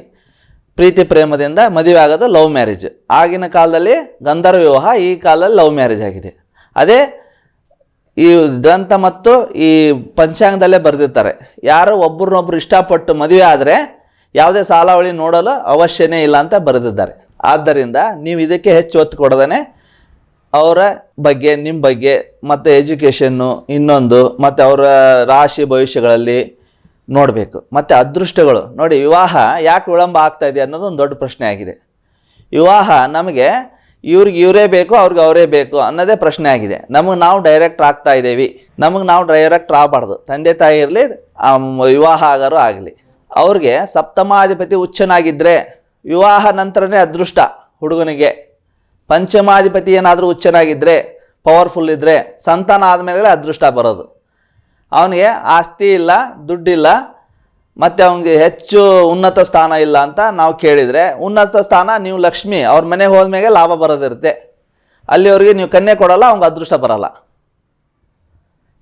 ಪ್ರೀತಿ ಪ್ರೇಮದಿಂದ ಮದುವೆ ಆಗೋದು ಲವ್ ಮ್ಯಾರೇಜ್ ಆಗಿನ ಕಾಲದಲ್ಲಿ ಗಂಧರ್ವ ವಿವಾಹ, ಈ ಕಾಲದಲ್ಲಿ ಲವ್ ಮ್ಯಾರೇಜ್ ಆಗಿದೆ. ಅದೇ ಈ ಗ್ರಂಥ ಮತ್ತು ಈ ಪಂಚಾಂಗದಲ್ಲೇ ಬರೆದಿರ್ತಾರೆ. ಯಾರು ಒಬ್ಬರನ್ನೊಬ್ಬರು ಇಷ್ಟಪಟ್ಟು ಮದುವೆ ಆದರೆ ಯಾವುದೇ ಸಾಲಾವಳಿ ನೋಡಲು ಅವಶ್ಯನೇ ಇಲ್ಲ ಅಂತ ಬರೆದಿದ್ದಾರೆ. ಆದ್ದರಿಂದ ನೀವು ಇದಕ್ಕೆ ಹೆಚ್ಚು ಒತ್ತು ಕೊಡದೇ ಅವರ ಬಗ್ಗೆ, ನಿಮ್ಮ ಬಗ್ಗೆ, ಮತ್ತು ಎಜುಕೇಷನ್ನು ಇನ್ನೊಂದು, ಮತ್ತು ಅವರ ರಾಶಿ ಭವಿಷ್ಯಗಳಲ್ಲಿ ನೋಡಬೇಕು. ಮತ್ತು ಅದೃಷ್ಟಗಳು. ನೋಡಿ, ವಿವಾಹ ಯಾಕೆ ವಿಳಂಬ ಆಗ್ತಾ ಇದೆ ಅನ್ನೋದು ಒಂದು ದೊಡ್ಡ ಪ್ರಶ್ನೆ ಆಗಿದೆ. ವಿವಾಹ ನಮಗೆ ಇವ್ರಿಗೆ ಇವರೇ ಬೇಕು, ಅವ್ರಿಗೆ ಅವರೇ ಬೇಕು ಅನ್ನೋದೇ ಪ್ರಶ್ನೆ ಆಗಿದೆ. ನಮಗೆ ನಾವು ಡೈರೆಕ್ಟ್ ಆಗ್ತಾ ಇದ್ದೀವಿ ನಮಗೆ ನಾವು ಡೈರೆಕ್ಟ್ ಆಗಬಾರ್ದು. ತಂದೆ ತಾಯಿ ಇರಲಿ ವಿವಾಹ ಆಗೋರು ಆಗಲಿ. ಅವ್ರಿಗೆ ಸಪ್ತಮಾಧಿಪತಿ ಉಚ್ಚನಾಗಿದ್ದರೆ ವಿವಾಹ ನಂತರನೇ ಅದೃಷ್ಟ ಹುಡುಗನಿಗೆ. ಪಂಚಮಾಧಿಪತಿ ಏನಾದರೂ ಹುಚ್ಚನಾಗಿದ್ದರೆ ಪವರ್ಫುಲ್ ಇದ್ದರೆ ಸಂತಾನ ಆದಮೇಲೆ ಅದೃಷ್ಟ ಬರೋದು. ಅವನಿಗೆ ಆಸ್ತಿ ಇಲ್ಲ, ದುಡ್ಡಿಲ್ಲ, ಮತ್ತು ಅವನಿಗೆ ಹೆಚ್ಚು ಉನ್ನತ ಸ್ಥಾನ ಇಲ್ಲ ಅಂತ ನಾವು ಕೇಳಿದರೆ, ಉನ್ನತ ಸ್ಥಾನ ನೀವು ಲಕ್ಷ್ಮಿ, ಅವ್ರ ಮನೆಗೆ ಹೋದ್ಮೇಲೆ ಲಾಭ ಬರೋದಿರುತ್ತೆ. ಅಲ್ಲಿವರೆಗೆ ನೀವು ಕನ್ಯೆ ಕೊಡಲ್ಲ, ಅವ್ನಿಗೆ ಅದೃಷ್ಟ ಬರಲ್ಲ.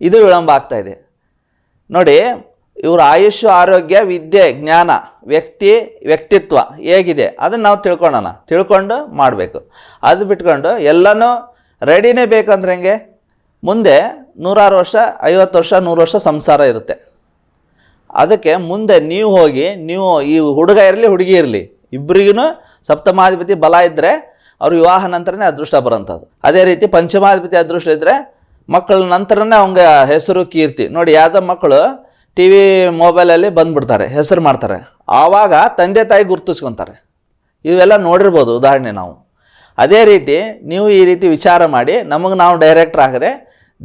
ಇದು ವಿಳಂಬ ಆಗ್ತಾ ಇದೆ. ನೋಡಿ, ಇವರ ಆಯುಷ್ ಆರೋಗ್ಯ, ವಿದ್ಯೆ, ಜ್ಞಾನ, ವ್ಯಕ್ತಿ, ವ್ಯಕ್ತಿತ್ವ ಹೇಗಿದೆ, ಅದನ್ನು ನಾವು ತಿಳ್ಕೊಳ್ಳೋಣ. ತಿಳ್ಕೊಂಡು ಮಾಡಬೇಕು. ಅದು ಬಿಟ್ಕೊಂಡು ಎಲ್ಲನೂ ರೆಡಿನೇ ಬೇಕಂದ್ರೆ ಹೆಂಗೆ? ಮುಂದೆ ನೂರಾರು ವರ್ಷ, ಐವತ್ತು ವರ್ಷ, ನೂರು ವರ್ಷ ಸಂಸಾರ ಇರುತ್ತೆ. ಅದಕ್ಕೆ ಮುಂದೆ ನೀವು ಹೋಗಿ, ನೀವು ಈ ಹುಡುಗ ಇರಲಿ, ಹುಡುಗಿ ಇರಲಿ ಇಬ್ಬರಿಗೂ ಸಪ್ತಮಾಧಿಪತಿ ಬಲ ಇದ್ದರೆ ಅವ್ರ ವಿವಾಹ ನಂತರನೇ ಅದೃಷ್ಟ ಬರೋಂಥದ್ದು. ಅದೇ ರೀತಿ ಪಂಚಮಾಧಿಪತಿ ಅದೃಷ್ಟ ಇದ್ದರೆ ಮಕ್ಕಳ ನಂತರನೇ ಅವಂಗೆ ಹೆಸರು, ಕೀರ್ತಿ. ನೋಡಿ, ಯಾವುದೋ ಮಕ್ಕಳು ಟಿ ವಿ ಮೊಬೈಲಲ್ಲಿ ಬಂದುಬಿಡ್ತಾರೆ, ಹೆಸರು ಮಾಡ್ತಾರೆ. ಆವಾಗ ತಂದೆ ತಾಯಿ ಗುರ್ತಿಸ್ಕೊತಾರೆ. ಇವೆಲ್ಲ ನೋಡಿರ್ಬೋದು, ಉದಾಹರಣೆ ನಾವು. ಅದೇ ರೀತಿ ನೀವು ಈ ರೀತಿ ವಿಚಾರ ಮಾಡಿ, ನಮಗೆ ನಾವು ಡೈರೆಕ್ಟ್ರ್ ಆಗದೆ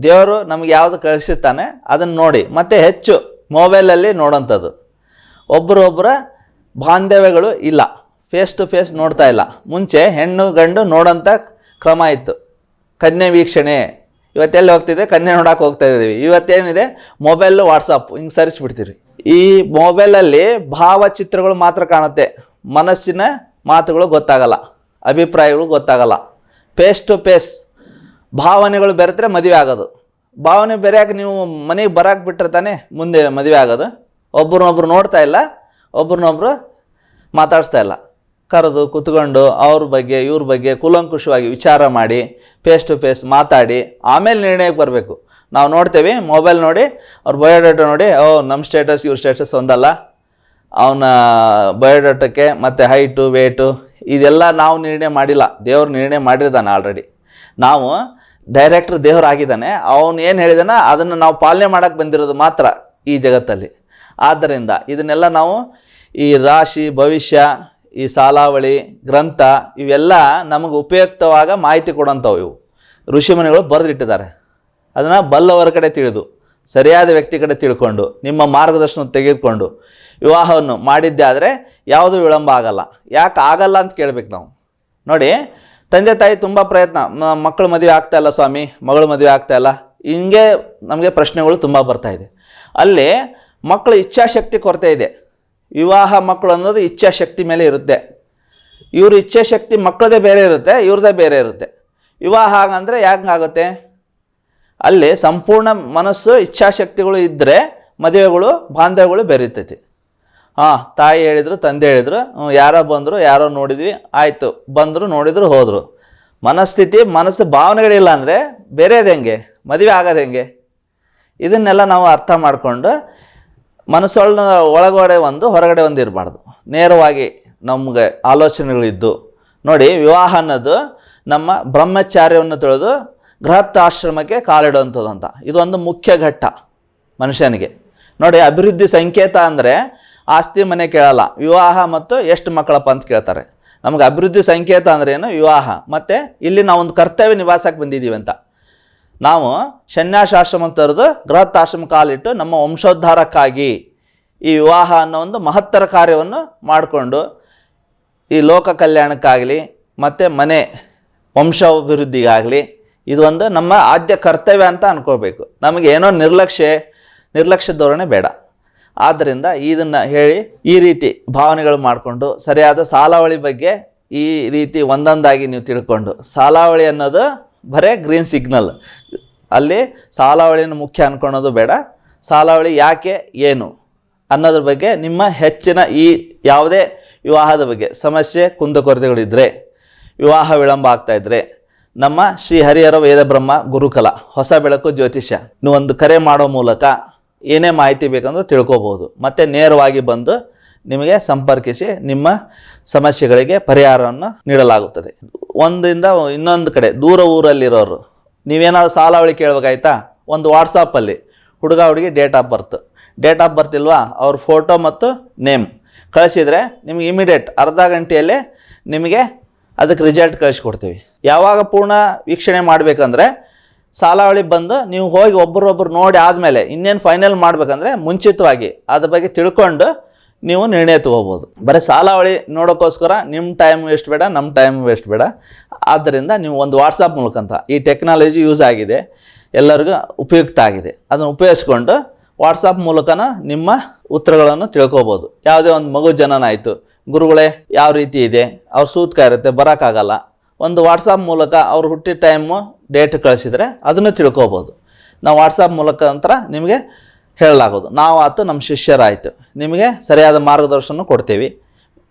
ದೇವರು ನಮ್ಗೆ ಯಾವುದು ಕಳಿಸಿರ್ತಾನೆ ಅದನ್ನು ನೋಡಿ. ಮತ್ತು ಹೆಚ್ಚು, ಮೊಬೈಲಲ್ಲಿ ನೋಡೋಂಥದ್ದು. ಒಬ್ಬರೊಬ್ಬರ ಬಾಂಧವ್ಯಗಳು ಇಲ್ಲ. ಫೇಸ್ ಟು ಫೇಸ್ ನೋಡ್ತಾ ಇಲ್ಲ. ಮುಂಚೆ ಹೆಣ್ಣು ಗಂಡು ನೋಡೋಂಥ ಕ್ರಮ ಇತ್ತು. ಕನ್ಯೆ ವೀಕ್ಷಣೆ. ಇವತ್ತೆಲ್ಲಿ ಹೋಗ್ತಿದೆ ಕನ್ಯೆ ನೋಡೋಕೆ ಹೋಗ್ತಾ ಇದ್ದೀವಿ. ಇವತ್ತೇನಿದೆ? ಮೊಬೈಲು ವಾಟ್ಸಪ್ ಹಿಂಗೆ ಸರಿಸ್ಬಿಡ್ತೀವಿ ಈ ಮೊಬೈಲಲ್ಲಿ ಭಾವಚಿತ್ರಗಳು ಮಾತ್ರ ಕಾಣುತ್ತೆ. ಮನಸ್ಸಿನ ಮಾತುಗಳು ಗೊತ್ತಾಗಲ್ಲ. ಅಭಿಪ್ರಾಯಗಳು ಗೊತ್ತಾಗಲ್ಲ. ಫೇಸ್ ಟು ಫೇಸ್ ಭಾವನೆಗಳು ಬೆರೆತರೆ ಮದುವೆ ಆಗೋದು. ಭಾವನೆ ಬೆರೆಯಕ್ಕೆ ನೀವು ಮನೆಗೆ ಬರಕ್ಕೆ ಬಿಟ್ಟರೆ ತಾನೇ ಮುಂದೆ ಮದುವೆ ಆಗೋದು. ಒಬ್ರನ್ನೊಬ್ರು ನೋಡ್ತಾ ಇಲ್ಲ, ಒಬ್ರನ್ನೊಬ್ರು ಮಾತಾಡಿಸ್ತಾ ಇಲ್ಲ. ಕರೆದು, ಕುತ್ಕೊಂಡು ಅವ್ರ ಬಗ್ಗೆ, ಇವ್ರ ಬಗ್ಗೆ ಕುಲಂಕುಷವಾಗಿ ವಿಚಾರ ಮಾಡಿ ಫೇಸ್ ಟು ಫೇಸ್ ಮಾತಾಡಿ, ಆಮೇಲೆ ನಿರ್ಣಯಕ್ಕೆ ಬರಬೇಕು. ನಾವು ನೋಡ್ತೇವೆ ಮೊಬೈಲ್ ನೋಡಿ, ಅವ್ರ ಬಯೋಡಾಟಾ ನೋಡಿ, ಓ ನಮ್ಮ ಸ್ಟೇಟಸ್ ಇವ್ರ ಸ್ಟೇಟಸ್ ಒಂದಲ್ಲ. ಅವನ ಬಯೋಡಾಟಕ್ಕೆ ಮತ್ತು ಹೈಟು ವೇಟು ಇದೆಲ್ಲ ನಾವು ನಿರ್ಣಯ ಮಾಡಿಲ್ಲ. ದೇವ್ರು ನಿರ್ಣಯ ಮಾಡಿರ್ತಾನೆ ಆಲ್ರೆಡಿ ನಾವು ಡೈರೆಕ್ಟ್ರ್ ದೇವರಾಗಿದ್ದಾನೆ, ಅವನು ಏನು ಹೇಳಿದಾನೆ, ಅದನ್ನು ನಾವು ಪಾಲನೆ ಮಾಡೋಕ್ಕೆ ಬಂದಿರೋದು ಮಾತ್ರ ಈ ಜಗತ್ತಲ್ಲಿ. ಆದ್ದರಿಂದ ಇದನ್ನೆಲ್ಲ ನಾವು ಈ ರಾಶಿ, ಭವಿಷ್ಯ, ಈ ಸಾಲಾವಳಿ, ಗ್ರಂಥ, ಇವೆಲ್ಲ ನಮಗೆ ಉಪಯುಕ್ತವಾಗ ಮಾಹಿತಿ ಕೊಡೋಂಥವು ಇವು. ಋಷಿಮುನಿಗಳು ಬರೆದಿಟ್ಟಿದ್ದಾರೆ. ಅದನ್ನು ಬಲ್ಲವರ ಕಡೆ ತಿಳಿದು, ಸರಿಯಾದ ವ್ಯಕ್ತಿ ಕಡೆ ತಿಳ್ಕೊಂಡು, ನಿಮ್ಮ ಮಾರ್ಗದರ್ಶನ ತೆಗೆದುಕೊಂಡು ವಿವಾಹವನ್ನು ಮಾಡಿದ್ದೆ ಆದರೆ ಯಾವುದೂ ವಿಳಂಬ ಆಗಲ್ಲ. ಯಾಕೆ ಆಗಲ್ಲ ಅಂತ ಕೇಳಬೇಕು ನಾವು. ನೋಡಿ ತಂದೆ ತಾಯಿ ತುಂಬ ಪ್ರಯತ್ನ. ಮಕ್ಕಳು ಮದುವೆ ಆಗ್ತಾ ಇಲ್ಲ ಸ್ವಾಮಿ, ಮಗಳು ಮದುವೆ ಆಗ್ತಾ ಇಲ್ಲ. ಹಿಂಗೆ ನಮಗೆ ಪ್ರಶ್ನೆಗಳು ತುಂಬ ಬರ್ತಾ ಇದೆ. ಅಲ್ಲಿ ಮಕ್ಕಳ ಇಚ್ಛಾಶಕ್ತಿ ಕೊರತೆ ಇದೆ. ವಿವಾಹ ಮಕ್ಕಳು ಅನ್ನೋದು ಇಚ್ಛಾಶಕ್ತಿ ಮೇಲೆ ಇರುತ್ತೆ. ಇವ್ರ ಇಚ್ಛಾಶಕ್ತಿ ಮಕ್ಕಳದೇ ಬೇರೆ ಇರುತ್ತೆ, ಇವ್ರದೇ ಬೇರೆ ಇರುತ್ತೆ. ವಿವಾಹ ಹಾಗಂದರೆ ಯಾಕಾಗುತ್ತೆ ಅಲ್ಲಿ ಸಂಪೂರ್ಣ ಮನಸ್ಸು, ಇಚ್ಛಾಶಕ್ತಿಗಳು ಇದ್ದರೆ ಮದುವೆಗಳು, ಬಾಂಧವ್ಯಗಳು ಬೆರೀತೈತಿ. ಹಾಂ ತಾಯಿ ಹೇಳಿದ್ರು, ತಂದೆ ಹೇಳಿದ್ರು ಯಾರೋ ಬಂದರು, ಯಾರೋ ನೋಡಿದ್ವಿ, ಆಯಿತು, ಬಂದರು, ನೋಡಿದ್ರು, ಹೋದರು. ಮನಸ್ಥಿತಿ, ಮನಸ್ಸು ಭಾವನೆಗಳಿಲ್ಲ ಅಂದರೆ ಬೇರೆದು ಹೆಂಗೆ? ಮದುವೆ ಆಗೋದು ಹೆಂಗೆ? ಇದನ್ನೆಲ್ಲ ನಾವು ಅರ್ಥ ಮಾಡಿಕೊಂಡು ಮನಸ್ಸೊಳ ಒಳಗಡೆ ಒಂದು, ಹೊರಗಡೆ ಒಂದು ಇರಬಾರ್ದು. ನೇರವಾಗಿ ನಮಗೆ ಆಲೋಚನೆಗಳಿದ್ದು. ನೋಡಿ, ವಿವಾಹ ಅನ್ನೋದು ನಮ್ಮ ಬ್ರಹ್ಮಚಾರ್ಯವನ್ನು ತಿಳಿದು ಗೃಹಸ್ಥಾಶ್ರಮಕ್ಕೆ ಕಾಲಿಡುವಂಥದ್ದು ಅಂತ. ಇದೊಂದು ಮುಖ್ಯ ಘಟ್ಟ ಮನುಷ್ಯನಿಗೆ. ನೋಡಿ, ಅಭಿವೃದ್ಧಿ ಸಂಕೇತ ಅಂದರೆ ಆಸ್ತಿ ಮನೆ ಕೇಳಲ್ಲ. ವಿವಾಹ ಮತ್ತು ಎಷ್ಟು ಮಕ್ಕಳಪ್ಪ ಅಂತ ಕೇಳ್ತಾರೆ. ನಮಗೆ ಅಭಿವೃದ್ಧಿ ಸಂಕೇತ ಅಂದ್ರೆ ಏನು? ವಿವಾಹ. ಮತ್ತು ಇಲ್ಲಿ ನಾವು ಒಂದು ಕರ್ತವ್ಯ ನಿವಾಸಕ್ಕೆ ಬಂದಿದ್ದೀವಿ ಅಂತ. ನಾವು ಸನ್ಯಾಸಾಶ್ರಮ ತೆರೆದು ಗೃಹತಾಶ್ರಮ ಕಾಲಿಟ್ಟು ನಮ್ಮ ವಂಶೋದ್ಧಾರಕ್ಕಾಗಿ ಈ ವಿವಾಹ ಅನ್ನೋ ಒಂದು ಮಹತ್ತರ ಕಾರ್ಯವನ್ನು ಮಾಡಿಕೊಂಡು ಈ ಲೋಕ ಕಲ್ಯಾಣಕ್ಕಾಗಲಿ, ಮತ್ತು ಮನೆ ವಂಶಾಭಿವೃದ್ಧಿಗಾಗಲಿ, ಇದು ಒಂದು ನಮ್ಮ ಆದ್ಯ ಕರ್ತವ್ಯ ಅಂತ ಅಂದ್ಕೋಬೇಕು ನಮಗೆ ಏನೋ ನಿರ್ಲಕ್ಷ್ಯ ನಿರ್ಲಕ್ಷ್ಯ ಧೋರಣೆ ಬೇಡ. ಆದ್ದರಿಂದ ಇದನ್ನು ಹೇಳಿ ಈ ರೀತಿ ಭಾವನೆಗಳು ಮಾಡಿಕೊಂಡು ಸರಿಯಾದ ಸಾಲಾವಳಿ ಬಗ್ಗೆ ಈ ರೀತಿ ಒಂದೊಂದಾಗಿ ನೀವು ತಿಳ್ಕೊಂಡು ಸಾಲಾವಳಿ ಅನ್ನೋದು ಬರೇ ಗ್ರೀನ್ ಸಿಗ್ನಲ್ ಅಲ್ಲಿ ಸಾಲಾವಳಿನ ಮುಖ್ಯ ಅನ್ಕೊಳೋದು ಬೇಡ. ಸಾಲಾವಳಿ ಯಾಕೆ, ಏನು ಅನ್ನೋದ್ರ ಬಗ್ಗೆ ನಿಮ್ಮ ಹೆಚ್ಚಿನ ಈ ಯಾವುದೇ ವಿವಾಹದ ಬಗ್ಗೆ ಸಮಸ್ಯೆ ಕುಂದುಕೊರತೆಗಳಿದ್ದರೆ ವಿವಾಹ ವಿಳಂಬ ಆಗ್ತಾಯಿದ್ರೆ ನಮ್ಮ ಶ್ರೀ ಹರಿಹರ ವೇದಬ್ರಹ್ಮ ಗುರುಕಲ, ಹೊಸ ಬೆಳಕು ಜ್ಯೋತಿಷ್ಯ. ನೀವು ಒಂದು ಕರೆ ಮಾಡೋ ಮೂಲಕ ಏನೇ ಮಾಹಿತಿ ಬೇಕಂದ್ರೂ ತಿಳ್ಕೋಬೋದು. ಮತ್ತು ನೇರವಾಗಿ ಬಂದು ನಿಮಗೆ ಸಂಪರ್ಕಿಸಿ ನಿಮ್ಮ ಸಮಸ್ಯೆಗಳಿಗೆ ಪರಿಹಾರವನ್ನು ನೀಡಲಾಗುತ್ತದೆ. ಒಂದಿಂದ ಇನ್ನೊಂದು ಕಡೆ, ದೂರ ಊರಲ್ಲಿರೋರು, ನೀವೇನಾದ್ರು ಸಾಲಾವಳಿ ಕೇಳಬೇಕಾಯ್ತಾ? ಒಂದು ವಾಟ್ಸಪ್ಪಲ್ಲಿ ಹುಡುಗ ಹುಡುಗಿ date of birth date of birth ಇಲ್ವಾ? ಅವ್ರ ಫೋಟೋ ಮತ್ತು ನೇಮ್ ಕಳಿಸಿದರೆ ನಿಮಗೆ ಇಮಿಡಿಯೇಟ್ ಅರ್ಧ ಗಂಟೆಯಲ್ಲೇ ನಿಮಗೆ ಅದಕ್ಕೆ ರಿಸಲ್ಟ್ ಕಳಿಸ್ಕೊಡ್ತೀವಿ. ಯಾವಾಗ ಪೂರ್ಣ ವೀಕ್ಷಣೆ ಮಾಡಬೇಕಂದ್ರೆ ಸಾಲಾವಳಿ ಬಂದು ನೀವು ಹೋಗಿ ಒಬ್ಬರೊಬ್ಬರು ನೋಡಿ ಆದಮೇಲೆ ಇನ್ನೇನು ಫೈನಲ್ ಮಾಡಬೇಕಂದ್ರೆ ಮುಂಚಿತವಾಗಿ ಅದ್ರ ಬಗ್ಗೆ ತಿಳ್ಕೊಂಡು ನೀವು ನಿರ್ಣಯ ತಗೋಬೋದು. ಬರೀ ಸಾಲಾವಳಿ ನೋಡೋಕ್ಕೋಸ್ಕರ ನಿಮ್ಮ ಟೈಮ್ ವೇಸ್ಟ್ ಬೇಡ ನಮ್ಮ ಟೈಮ್ ವೇಸ್ಟ್ ಬೇಡ. ಆದ್ದರಿಂದ ನೀವು ಒಂದು ವಾಟ್ಸಪ್ ಮೂಲಕಂತ ಈ ಟೆಕ್ನಾಲಜಿ ಯೂಸ್ ಆಗಿದೆ, ಎಲ್ಲರಿಗೂ ಉಪಯುಕ್ತ ಆಗಿದೆ. ಅದನ್ನು ಉಪಯೋಗಿಸ್ಕೊಂಡು ವಾಟ್ಸಪ್ ಮೂಲಕನ ನಿಮ್ಮ ಉತ್ತರಗಳನ್ನು ತಿಳ್ಕೊಬೋದು. ಯಾವುದೇ ಒಂದು ಮಗು ಜನನ ಆಯಿತು, ಗುರುಗಳೇ, ಯಾವ ರೀತಿ ಇದೆ, ಅವ್ರ ಸೂತ್ಕ ಇರುತ್ತೆ, ಬರೋಕ್ಕಾಗಲ್ಲ. ಒಂದು ವಾಟ್ಸಪ್ ಮೂಲಕ ಅವ್ರು ಹುಟ್ಟಿದ ಟೈಮು ಡೇಟ್ ಕಳಿಸಿದರೆ ಅದನ್ನು ತಿಳ್ಕೊಬೋದು. ನಾವು ವಾಟ್ಸಪ್ ಮುಖಾಂತರ ನಿಮಗೆ ಹೇಳಲಾಗೋದು. ನಾವು ಆತು ನಮ್ಮ ಶಿಷ್ಯರಾಯಿತು. ನಿಮಗೆ ಸರಿಯಾದ ಮಾರ್ಗದರ್ಶನ ಕೊಡ್ತೀವಿ.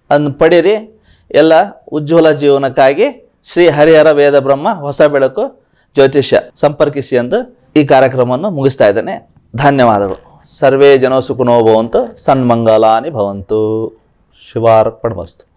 ಅದನ್ನು ಪಡೀರಿ. ಎಲ್ಲ ಉಜ್ವಲ ಜೀವನಕ್ಕಾಗಿ ಶ್ರೀ ಹರಿಹರ ವೇದ ಬ್ರಹ್ಮ ಹೊಸ ಬೆಳಕು ಜ್ಯೋತಿಷ್ಯ ಸಂಪರ್ಕಿಸಿ ಎಂದು ಈ ಕಾರ್ಯಕ್ರಮವನ್ನು ಮುಗಿಸ್ತಾ ಇದ್ದೇನೆ. ಧನ್ಯವಾದಗಳು. ಸರ್ವೇ ಜನೋ ಸುಖನೋ ಭವಂತು. ಸನ್ಮಂಗಲಾನಿ ಭವಂತು. ಶಿವಾರ್ಪಣಮಸ್ತು